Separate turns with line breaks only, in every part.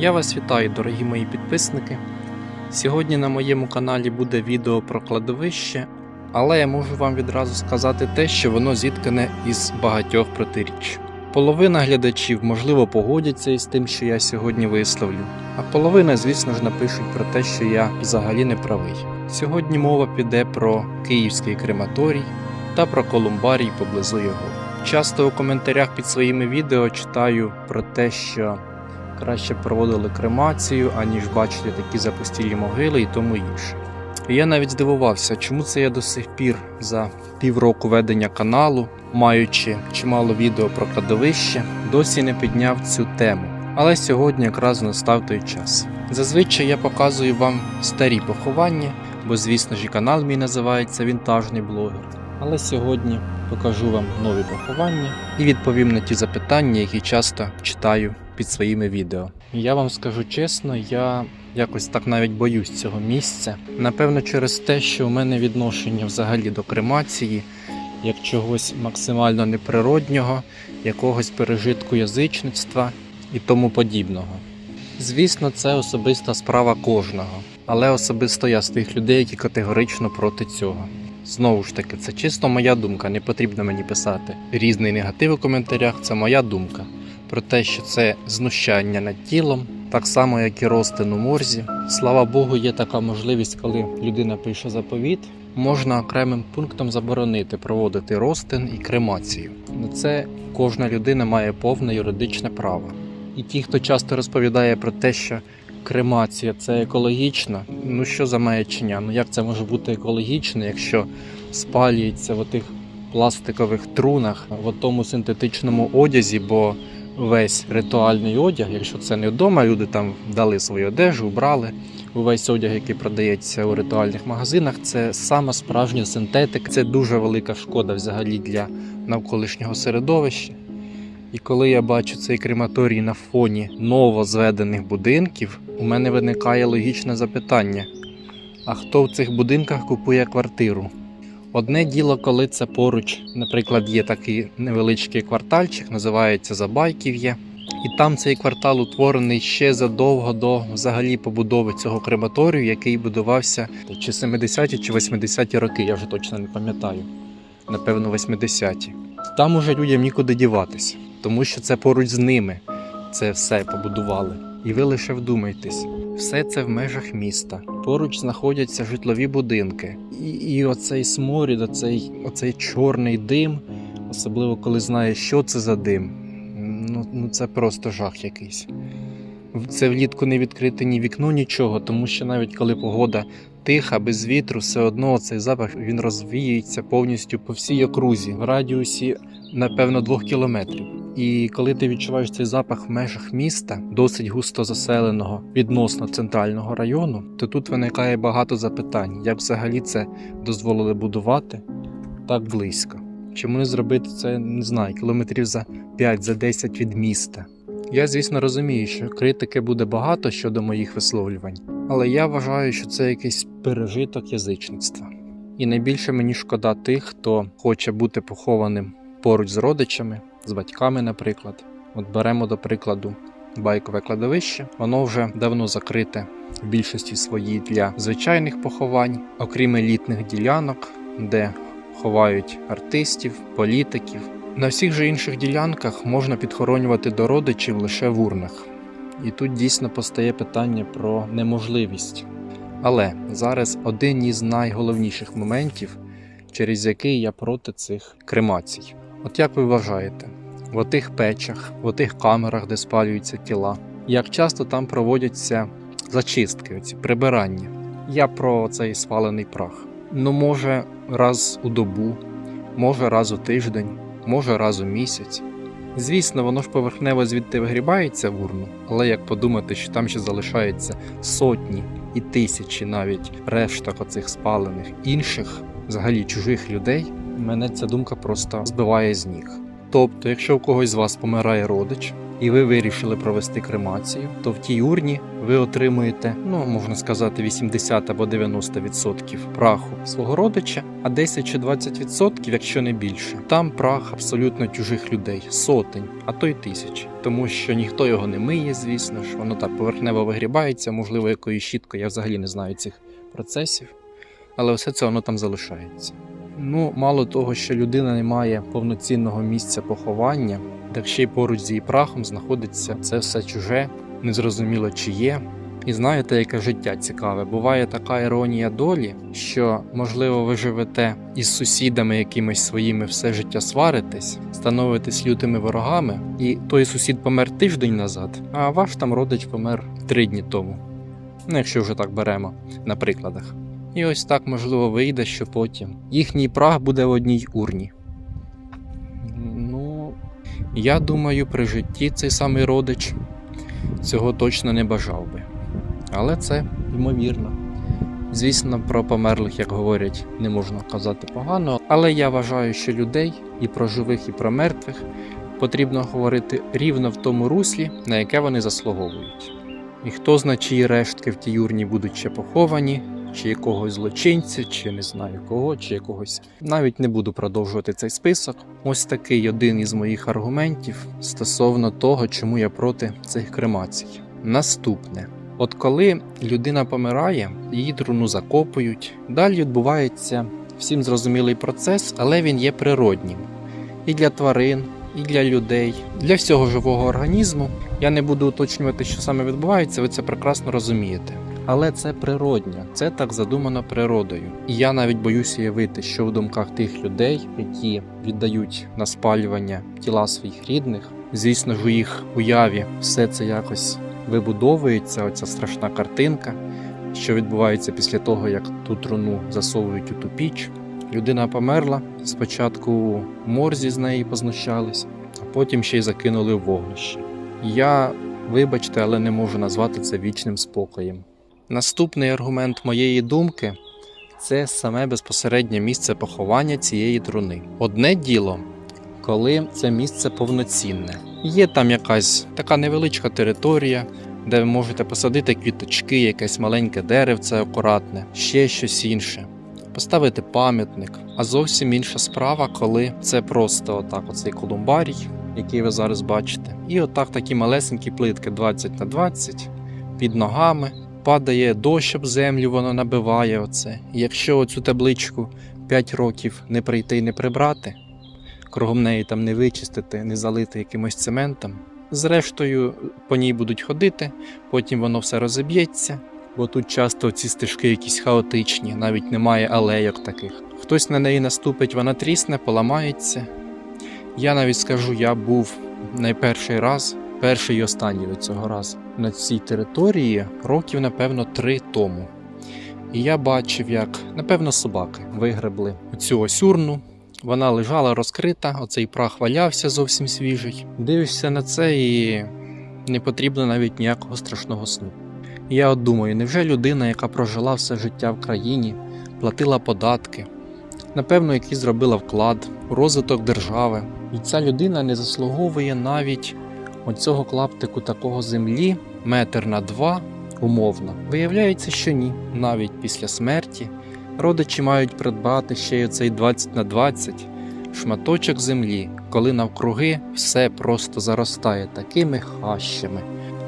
Я вас вітаю, дорогі мої підписники. Сьогодні на моєму каналі буде відео про кладовище, але я можу вам відразу сказати те, що воно зіткане із багатьох протиріч. Половина глядачів, можливо, погодяться із тим, що я сьогодні висловлю, а половина, звісно ж, напишуть про те, що я взагалі не правий. Сьогодні мова піде про київський крематорій та про колумбарій поблизу його. Часто у коментарях під своїми відео читаю про те, що краще проводили кремацію, аніж бачити такі запустілі могили і тому інше. І я навіть здивувався, чому це я до сих пір за півроку ведення каналу, маючи чимало відео про кладовище, досі не підняв цю тему. Але сьогодні якраз настав той час. Зазвичай я показую вам старі поховання, бо, звісно ж, і канал мій називається Вінтажний блогер. Але сьогодні покажу вам нові поховання і відповім на ті запитання, які часто читаю під своїми відео. Я вам скажу чесно, я якось так навіть боюсь цього місця. Напевно, через те, що у мене відношення взагалі до кремації, як чогось максимально неприроднього, якогось пережитку язичництва і тому подібного. Звісно, це особиста справа кожного, але особисто я з тих людей, які категорично проти цього. Знову ж таки, це чисто моя думка, не потрібно мені писати. Різний негатив у коментарях це моя думка про те, що це знущання над тілом, так само, як і ростин у морзі. Слава Богу, є така можливість, коли людина пише заповіт, можна окремим пунктом заборонити проводити ростин і кремацію. На це кожна людина має повне юридичне право. І ті, хто часто розповідає про те, що кремація це екологічно, ну що за маячня? Ну як це може бути екологічно, якщо спалюється в отих пластикових трунах, в тому синтетичному одязі, бо весь ритуальний одяг, якщо це не вдома, люди там дали свою одежу, вбрали. Увесь одяг, який продається у ритуальних магазинах, це саме справжня синтетика. Це дуже велика шкода взагалі для навколишнього середовища. І коли я бачу цей крематорій на фоні новозведених будинків, у мене виникає логічне запитання: а хто в цих будинках купує квартиру? Одне діло, коли це поруч, наприклад, є такий невеличкий квартальчик, називається Забайків'я. І там цей квартал утворений ще задовго до взагалі побудови цього крематорію, який будувався чи 70-ті, чи 80-ті роки, я вже точно не пам'ятаю. Напевно, 80-ті. Там уже людям нікуди діватися, тому що це поруч з ними це все побудували. І ви лише вдумайтесь, все це в межах міста. Поруч знаходяться житлові будинки. І, і оцей сморід, оцей, оцей чорний дим, особливо коли знаєш, що це за дим. Ну, ну це просто жах якийсь. Це влітку не відкрите ні вікно, нічого, тому що навіть коли погода тиха, без вітру, все одно цей запах він розвіюється повністю по всій окрузі, в радіусі, напевно, двох кілометрів. І коли ти відчуваєш цей запах в межах міста, досить густо заселеного відносно центрального району, то тут виникає багато запитань, як взагалі це дозволили будувати так близько. Чому не зробити це, не знаю, кілометрів за 5 за 10 від міста. Я, звісно, розумію, що критики буде багато щодо моїх висловлювань, але я вважаю, що це якийсь пережиток язичництва. І найбільше мені шкода тих, хто хоче бути похованим поруч з родичами, з батьками, наприклад. От беремо до прикладу байкове кладовище, воно вже давно закрите в більшості своїй для звичайних поховань, окрім елітних ділянок, де ховають артистів, політиків. На всіх же інших ділянках можна підхоронювати до родичів лише в урнах. І тут дійсно постає питання про неможливість. Але зараз один із найголовніших моментів, через який я проти цих кремацій. От як ви вважаєте, в отих печах, в отих камерах, де спалюються тіла, як часто там проводяться зачистки, оці прибирання? Я про цей спалений прах. Ну, може, раз у добу, може раз у тиждень може раз у місяць. Звісно, воно ж поверхнево звідти вигрібається в урну, але як подумати, що там ще залишаються сотні і тисячі навіть решток оцих спалених інших, взагалі чужих людей, мене ця думка просто збиває з ніг. Тобто, якщо у когось з вас помирає родич, і ви вирішили провести кремацію, то в тій урні ви отримуєте, ну можна сказати, 80 або 90% праху свого родича, а 10 чи 20%, якщо не більше, там прах абсолютно чужих людей, сотень, а то й тисяч, тому що ніхто його не миє, звісно ж, воно так поверхнево вигрібається, можливо, якоюсь щіткою, я взагалі не знаю цих процесів, але все це воно там залишається. Ну, мало того, що людина не має повноцінного місця поховання, так ще й поруч з її прахом знаходиться це все чуже, незрозуміло чиє. І знаєте, яке життя цікаве? Буває така іронія долі, що можливо ви живете із сусідами якимись своїми все життя сваритесь, становитесь лютими ворогами, і той сусід помер тиждень назад, а ваш там родич помер три дні тому. Ну, якщо вже так беремо на прикладах. І ось так можливо вийде, що потім їхній прах буде в одній урні. Я думаю, при житті цей самий родич цього точно не бажав би. Але це ймовірно. Звісно, про померлих, як говорять, не можна казати погано, але я вважаю, що людей і про живих, і про мертвих потрібно говорити рівно в тому руслі, на яке вони заслуговують. І хто зна, чиї рештки в тій урні будуть ще поховані, чи якогось злочинця, чи не знаю кого, чи якогось. Навіть не буду продовжувати цей список. Ось такий один із моїх аргументів стосовно того, чому я проти цих кремацій. Наступне. От коли людина помирає, її труну закопують. Далі відбувається всім зрозумілий процес, але він є природнім і для тварин, і для людей, для всього живого організму. Я не буду уточнювати, що саме відбувається, ви це прекрасно розумієте. Але це природньо, це так задумано природою. І я навіть боюся уявити, що в думках тих людей, які віддають на спалювання тіла своїх рідних, звісно ж, у їх уяві все це якось вибудовується, оця страшна картинка, що відбувається після того, як ту труну засовують у ту піч. Людина померла, спочатку морзі з неї познущались, а потім ще й закинули в вогнище. Я, вибачте, але не можу назвати це вічним спокоєм. Наступний аргумент моєї думки це саме безпосереднє місце поховання цієї труни. Одне діло, коли це місце повноцінне. Є там якась така невеличка територія, де ви можете посадити квіточки, якесь маленьке деревце акуратне, ще щось інше. Поставити пам'ятник. А зовсім інша справа, коли це просто отак, оцей колумбарій, який ви зараз бачите. І отак такі малесенькі плитки 20 на 20 під ногами. Падає дощ об землю, воно набиває оце. Якщо оцю табличку 5 років не прийти і не прибрати, кругом неї там не вичистити, не залити якимось цементом. Зрештою, по ній будуть ходити, потім воно все розіб'ється, бо тут часто ці стежки якісь хаотичні, навіть немає алейок таких. Хтось на неї наступить, вона трісне, поламається. Я навіть скажу, я був найперший раз, перший і останній до цього разу на цій території років, напевно, три тому. І я бачив, як, напевно, собаки вигребли цю ось вона лежала розкрита, оцей прах валявся зовсім свіжий. Дивишся на це і не потрібно навіть ніякого страшного сну. Я от думаю, невже людина, яка прожила все життя в країні, платила податки, напевно, який зробила вклад у розвиток держави, і ця людина не заслуговує навіть оцього клаптику такого землі, метр на два, умовно. Виявляється, що ні, навіть після смерті родичі мають придбати ще й оцей 20 на 20 шматочок землі, коли навкруги все просто заростає такими хащами.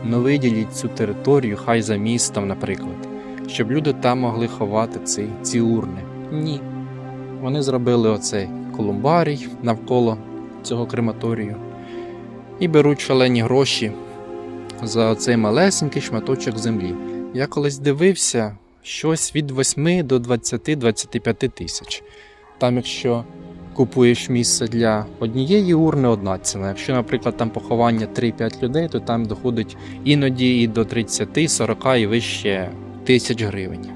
Ну виділіть цю територію, хай за містом, наприклад, щоб люди там могли ховати ці, ці урни. Ні. Вони зробили оцей колумбарій навколо цього крематорію і беруть шалені гроші за цей малесенький шматочок землі. Я колись дивився щось від 8 до 20-25 тисяч. Там, якщо купуєш місце для однієї урни, одна ціна. Якщо, наприклад, там поховання 3-5 людей, то там доходить іноді і до 30, 40 і вище тисяч гривень.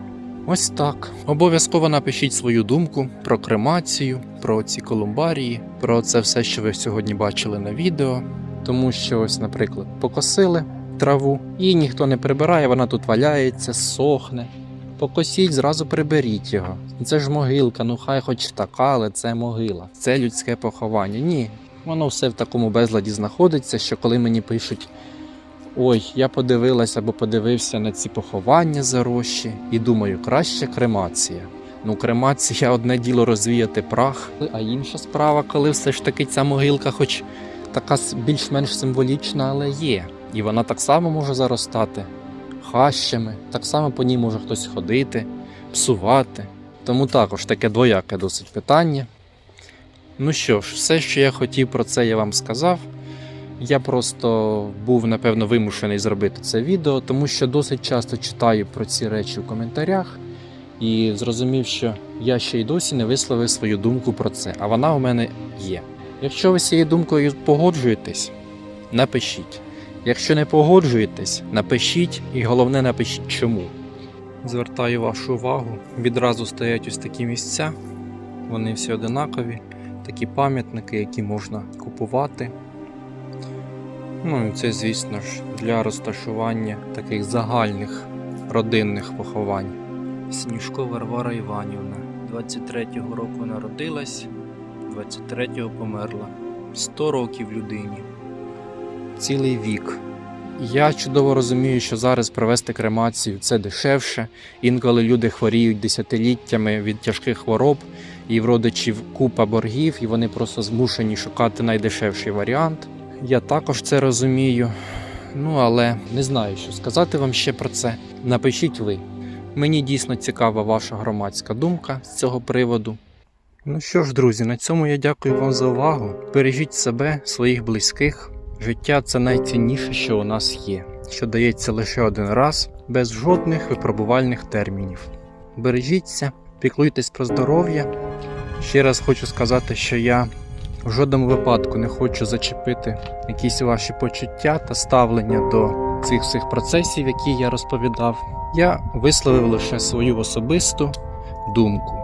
Ось так. Обов'язково напишіть свою думку про кремацію, про ці колумбарії, про це все, що ви сьогодні бачили на відео. Тому що, ось, наприклад, покосили траву, і ніхто не прибирає, вона тут валяється, сохне. Покосіть, зразу приберіть його. Це ж могилка, ну хай хоч така, але це могила. Це людське поховання. Ні. Воно все в такому безладі знаходиться, що коли мені пишуть: Ой, я подивилась або подивився на ці поховання зарощі і думаю, краще кремація. Ну, кремація одне діло розвіяти прах, а інша справа, коли все ж таки ця могилка, хоч така більш-менш символічна, але є. І вона так само може заростати хащами, так само по ній може хтось ходити, псувати. Тому також таке двояке досить питання. Ну що ж, все, що я хотів про це, я вам сказав. Я просто був, напевно, вимушений зробити це відео, тому що досить часто читаю про ці речі в коментарях і зрозумів, що я ще й досі не висловив свою думку про це, а вона у мене є. Якщо ви з цією думкою погоджуєтесь, напишіть. Якщо не погоджуєтесь, напишіть і головне напишіть чому. Звертаю вашу увагу, відразу стоять ось такі місця, вони всі одинакові, такі пам'ятники, які можна купувати. Ну і це, звісно ж, для розташування таких загальних родинних поховань. Сніжко Варвара Іванівна. 23-го року народилась, 23-го померла. 100 років людині. Цілий вік. Я чудово розумію, що зараз провести кремацію це дешевше. Інколи люди хворіють десятиліттями від тяжких хвороб, і в родичів купа боргів, і вони просто змушені шукати найдешевший варіант. Я також це розумію. Ну але не знаю, що сказати вам ще про це. Напишіть ви. Мені дійсно цікава ваша громадська думка з цього приводу. Ну що ж, друзі, на цьому я дякую вам за увагу. Бережіть себе, своїх близьких. Життя це найцінніше, що у нас є, що дається лише один раз, без жодних випробувальних термінів. Бережіться, піклуйтесь про здоров'я. Ще раз хочу сказати, що я в жодному випадку не хочу зачепити якісь ваші почуття та ставлення до цих всіх процесів, які я розповідав. Я висловив лише свою особисту думку.